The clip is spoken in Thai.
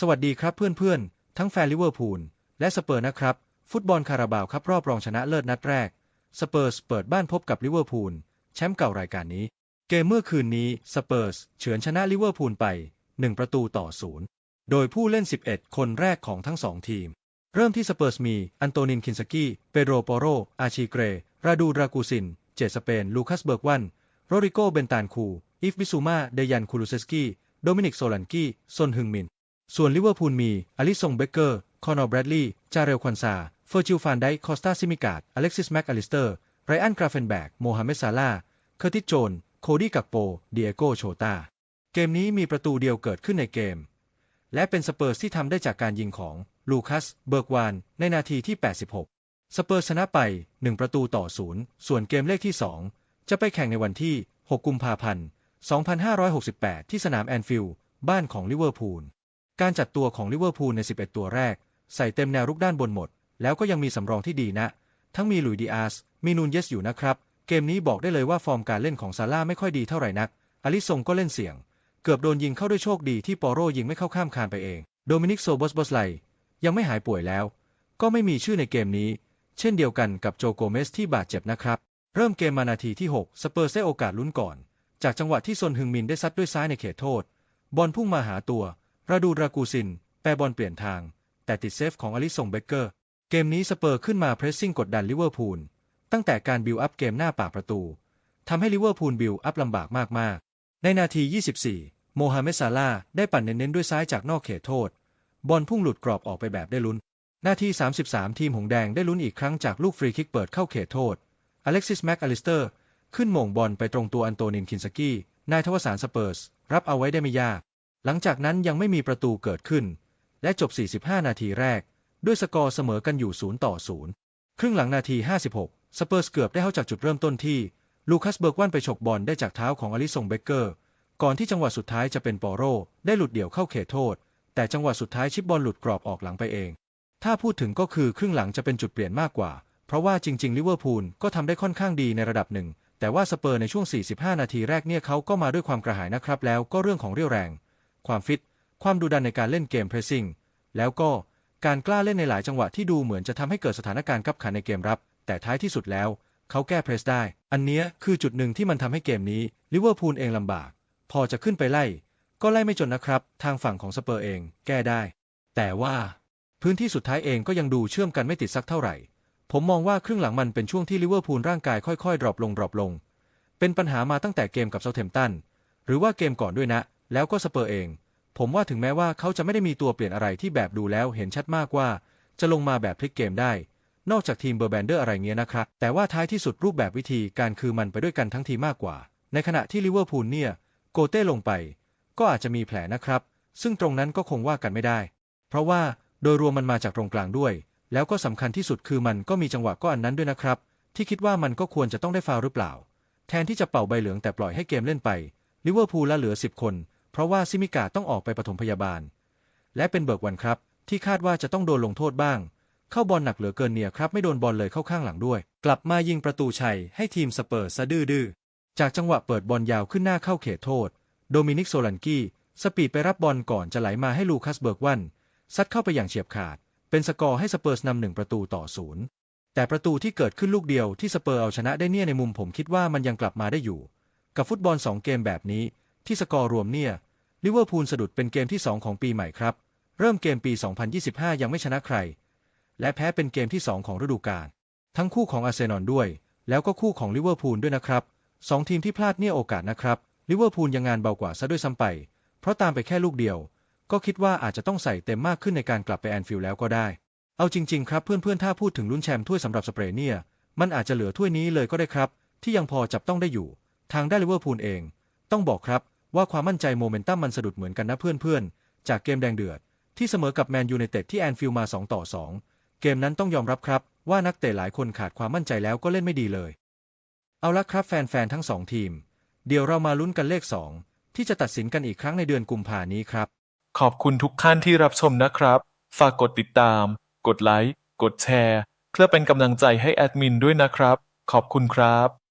สวัสดีครับเพื่อนๆ ทั้งแฟนลิเวอร์พูลและสเปอร์นะครับ ฟุตบอลคาราบาวครับรอบรองชนะเลิศนัดแรก สเปอร์สเปิดบ้านพบกับลิเวอร์พูลแชมป์เก่ารายการนี้ เกมเมื่อคืนนี้สเปอร์สเฉือนชนะลิเวอร์พูลไป 1 ประตูต่อศูนย์โดยผู้เล่น 11 คนแรกของทั้งสองทีม เริ่มที่สเปอร์สมี อันโตนินคินสกี้ เปโดรโปโร อาชีเกร ราดูรากูซิน เจสเปน ลูคัสเบิร์กวัน โรริโก เบนตานคูอีฟบิซูมา เดยันคูลูเซสกี้ โดมินิก โซลันกี้ซนฮึงมิน ส่วนลิเวอร์พูลมีอลิซงเบเกอร์ คอนอร์แบรดลีย์ จาเรลควันซา เฟอร์จิลฟานไดคอสตาซิมิกาดอเล็กซิสแม็กอลิสเตอร์ ไรอันกราเฟนแบก โมฮัมเหม็ดซาลา เคอร์ติสโจน โคดี้กักโป เดียโกโชตา เกมนี้มีประตูเดียวเกิดขึ้นในเกม และเป็นสเปอร์สที่ทำได้จากการยิงของลูคัส เบิร์กวาน ในนาทีที่ 86 สเปอร์ชนะไป 1 ประตูต่อศูนย์ส่วนเกมเลขที่ 2 จะไปแข่งในวันที่ 6 กุมภาพันธ์ 2568 ที่สนามแอนฟิลด์ บ้านของลิเวอร์พูล การจัดตัวของลิเวอร์พูลใน 11 ตัวแรก ใส่เต็มแนวรุกด้านบนหมด แล้วก็ยังมีสำรองที่ดีนะ ทั้งมีหลุยดีอาส มีนูนเยสอยู่นะครับ เกมนี้บอกได้เลยว่าฟอร์มการเล่นของซาร่าไม่ค่อยดีเท่าไหร่นัก อลิซงก็เล่นเสี่ยง เกือบโดนยิงเข้าด้วยโชคดีที่ปอโรยิงไม่เข้าข้ามคานไปเอง โดมินิกโซบอสบอสไลยังไม่หายป่วยแล้ว ก็ไม่มีชื่อในเกมนี้ เช่นเดียวกันกับโจโกเมสที่บาดเจ็บนะครับ เริ่มเกมมานาทีที่ 6 สเปอร์ได้โอกาสลุ้นก่อน จากจังหวะที่ซนฮึงมินได้ซัดด้วยซ้ายในเขตโทษ บอลพุ่งมาหาตัว ราดูรากูซิน แปรบอลเปลี่ยนทาง แต่ติดเซฟของอลิซงเบเกอร์ เกมนี้สเปอร์ขึ้นมาเพรสซิ่งกดดันลิเวอร์พูล ตั้งแต่การบิวอัพเกมหน้าปากประตู ทำให้ลิเวอร์พูลบิวอัพลำบากมากๆ ในนาที 24 โมฮัมเหม็ดซาลาได้ปั่นเน้นๆด้วยซ้ายจากนอกเขตโทษ บอลพุ่งหลุดกรอบออกไปแบบได้ลุ้น นาที 33 ทีมหงแดงได้ลุ้นอีกครั้งจากลูกฟรีคิกเปิดเข้าเขตโทษ อเล็กซิสแม็กอลิสเตอร์ ขึ้นหม่งบอลไปตรงตัวอันโตนินคินสกี้ นายทวสารสเปอร์ส รับเอาไว้ได้ไม่ยาก หลังจากนั้นยังไม่มีประตูเกิดขึ้น และจบ 45 นาทีแรก ด้วยสกอร์เสมอกันอยู่ 0 ต่อ 0 ครึ่งหลังนาที 56 สเปอร์สเกือบได้เข้าจากจุดเริ่มต้นที่ ลูคัสเบิร์กวันไปฉกบอลได้จากเท้าของอลิซงเบเกอร์ ก่อนที่จังหวะสุดท้ายจะเป็นปอโร ได้หลุดเดี่ยวเข้าเขตโทษ แต่จังหวะสุดท้ายชิปบอลหลุดกรอบออกหลังไปเอง ถ้าพูดถึงก็คือครึ่งหลังจะเป็นจุดเปลี่ยนมากกว่า เพราะว่าจริงๆลิเวอร์พูลก็ทำได้ค่อนข้างดีในระดับหนึ่งแต่ว่าสเปอร์ในช่วง 45 นาทีแรกเนี่ยเขาก็มาด้วยความกระหายนะครับ แล้วก็เรื่องของเรี่ยวแรง ความฟิต ความดุดันในการเล่นเกมเพรสซิ่ง แล้วก็การกล้าเล่นในหลายจังหวะที่ดูเหมือนจะทำให้เกิดสถานการณ์กับขันในเกมรับ แต่ท้ายที่สุดแล้ว เขาแก้เพรสได้ อันนี้คือจุดหนึ่งที่มันทำให้เกมนี้ลิเวอร์พูลเองลำบาก พอจะขึ้นไปไล่ ก็ไล่ไม่จนนะครับ ทางฝั่งของสเปอร์เองแก้ได้ แต่ว่าพื้นที่สุดท้ายเองก็ยังดูเชื่อมกันไม่ติดสักเท่าไหร่ ผมมองว่าครึ่งหลังมันเป็นช่วงที่ลิเวอร์พูลร่างกายค่อยๆดรอปลงดรอปลง เป็นปัญหามาตั้งแต่เกมกับเซาเทมตัน หรือว่าเกมก่อนด้วยนะ แล้วก็สเปอร์เอง ผมว่าถึงแม้ว่าเขาจะไม่ได้มีตัวเปลี่ยนอะไรที่แบบดูแล้วเห็นชัดมากว่า จะลงมาแบบพลิกเกมได้ นอกจากทีมเบอร์แบนเดอร์อะไรเงี้ยนะครับ แต่ว่าท้ายที่สุดรูปแบบวิธีการคือมันไปด้วยกันทั้งทีมากกว่า ในขณะที่ลิเวอร์พูลเนี่ย โกเต้ลงไป ก็อาจจะมีแผลนะครับ ซึ่งตรงนั้นก็คงว่ากันไม่ได้ เพราะว่าโดยรวมมันมาจากตรงกลางด้วย แล้วก็สำคัญที่สุดคือมันก็มีจังหวะก็อันนั้นด้วยนะครับ ที่คิดว่ามันก็ควรจะต้องได้ฟาวล์หรือเปล่า แทนที่จะเป่าใบเหลืองแต่ปล่อยให้เกมเล่นไปลิเวอร์พูลละเหลือ 10 คน เพราะว่าซิมิกาต้องออกไปปฐมพยาบาล และเป็นเบิร์กวันครับ ที่คาดว่าจะต้องโดนลงโทษบ้าง เข้าบอลหนักเหลือเกินเนี่ยครับ ไม่โดนบอลเลยเข้าข้างหลังด้วย กลับมายิงประตูชัยให้ทีมสเปอร์ซะดื้อๆจากจังหวะเปิดบอลยาวขึ้นหน้าเข้าเขตโทษ โดมินิกโซลันกี้สปีดไปรับบอลก่อนจะไหลมาให้ลูคัสเบิร์กวันซัดเข้าไปอย่างเฉียบขาด เป็นสกอร์ให้สเปอร์สนำหนึ่งประตูต่อศูนย์แต่ประตูที่เกิดขึ้นลูกเดียวที่สเปอร์เอาชนะได้เนี่ยในมุมผมคิดว่ามันยังกลับมาได้อยู่ กับฟุตบอล 2 เกมแบบนี้ ที่สกอร์รวมเนี่ยลิเวอร์พูลสะดุดเป็นเกมที่ 2 ของปีใหม่ครับ เริ่มเกมปี 2025 ยังไม่ชนะใคร และแพ้เป็นเกมที่ 2 ของฤดูกาลทั้งคู่ของอาร์เซนอลด้วย แล้วก็คู่ของลิเวอร์พูลด้วยนะครับสองทีมที่พลาดเนี่ยโอกาสนะครับลิเวอร์พูลยังงานเบากว่าซะด้วยซ้ำไป เพราะตามไปแค่ลูกเดียว ก็คิดว่าอาจจะต้องใส่เต็มมากขึ้นในการกลับไปแอนฟิลด์แล้วก็ได้ เอาจริง ๆ ครับเพื่อนๆถ้าพูดถึงลุ้นแชมป์ถ้วยสำหรับสเปรเนี่ยมันอาจจะเหลือถ้วยนี้เลยก็ได้ครับ ที่ยังพอจับต้องได้อยู่ ทางได้ลิเวอร์พูลเอง ต้องบอกครับ ว่าความมั่นใจโมเมนตัมมันสะดุดเหมือนกันนะเพื่อนๆ จากเกมแดงเดือด ที่เสมอกับแมนยูไนเต็ดที่แอนฟิลมา 2 ต่อ 2 เกมนั้นต้องยอมรับครับ ว่านักเตะหลายคนขาดความมั่นใจแล้วก็เล่นไม่ดีเลย เอาละครับแฟนๆทั้งสองทีม เดี๋ยวเรามาลุ้นกันเลข 2 ที่จะตัดสินกันอีกครั้งในเดือนกุมภานี้ครับ ขอบคุณทุกท่านที่รับชมนะครับ ฝากกดติดตาม กดไลค์กดแชร์ เพื่อเป็นกำลังใจให้แอดมินด้วยนะครับ ขอบคุณครับ